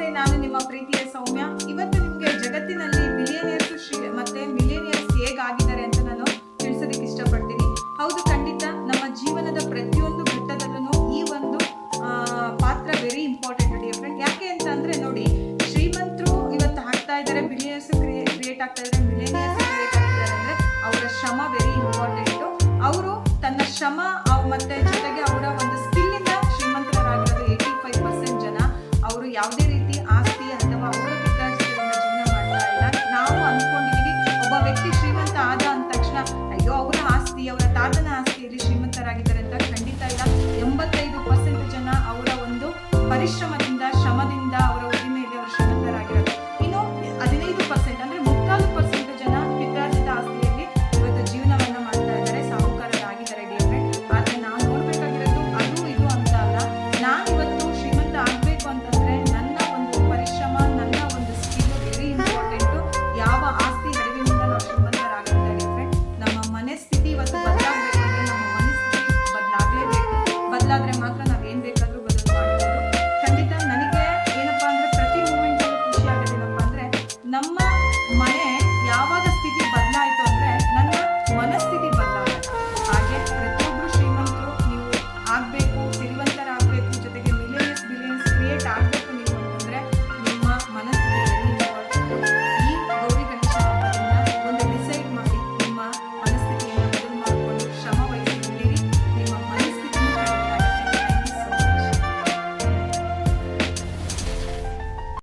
ನಮಸ್ತೆ ನಾನು ನಿಮ್ಮ ಪ್ರೀತಿಯ ಸೌಮ್ಯ. ಇವತ್ತು ನಿಮಗೆ ಜಗತ್ತಿನಲ್ಲಿ ಮಿಲಿಯನಿಯರ್ಸ್ ಶ್ರೀ, ಮತ್ತೆ ಮಿಲಿಯನಿಯರ್ಸ್ ಹೇಗಾಗಿದ್ದಾರೆ ಅಂತ ನಾನು ತಿಳಿಸೋದಕ್ಕೆ ಇಷ್ಟಪಡ್ತೀನಿ. ಹೌದು, ಖಂಡಿತ ನಮ್ಮ ಜೀವನದ ಪ್ರತಿಯೊಂದು ಘಟ್ಟದಲ್ಲೂ ಈ ಒಂದು ಪಾತ್ರ ವೆರಿ ಇಂಪಾರ್ಟೆಂಟ್ ಡಿಯರ್ ಫ್ರೆಂಡ್ ಯಾಕೆ ಅಂತ ಅಂದ್ರೆ ನೋಡಿ, ಶ್ರೀಮಂತರು ಇವತ್ತು ಆಗ್ತಾ ಇದ್ದಾರೆ ಮಿಲಿಯನ್ಸ್ ಕ್ರಿಯೇಟ್ ಆಗ್ತಾ ಇದ್ದಾರೆ ಮಿಲಿಯನಿಯರ್ಸ್ ಕ್ರಿಯೇಟ್ ಆಗ್ತಿದ್ದಾರೆ ಅಂದ್ರೆ ಅವರ ಶ್ರಮ ವೆರಿ ಇಂಪಾರ್ಟೆಂಟ್ ಅವರು ತನ್ನ ಶ್ರಮ ಮತ್ತೆ ಜೊತೆಗೆ ಅವರ ಒಂದು ಸ್ಕಿಲ್ ಇಂದ ಶ್ರೀಮಂತರಾಗಿರೋದು ಏಯ್ಟಿ ಫೈವ್ ಪರ್ಸೆಂಟ್ ಜನ. ಅವರು ಯಾವುದೇ ಶ್ರೀಮಂತ ಆದ ಅಂದ ತಕ್ಷಣ, ಅಯ್ಯೋ, ಅವರ ಆಸ್ತಿ, ಅವರ ತಾತನ ಆಸ್ತಿಯಲ್ಲಿ ಶ್ರೀಮಂತರಾಗಿದ್ದಾರೆ. ಅಂತ ಖಂಡಿತ ಇಲ್ಲ. ಎಂಬತ್ತೈದು ಪರ್ಸೆಂಟ್ ಜನ ಅವರ ಒಂದು ಪರಿಶ್ರಮ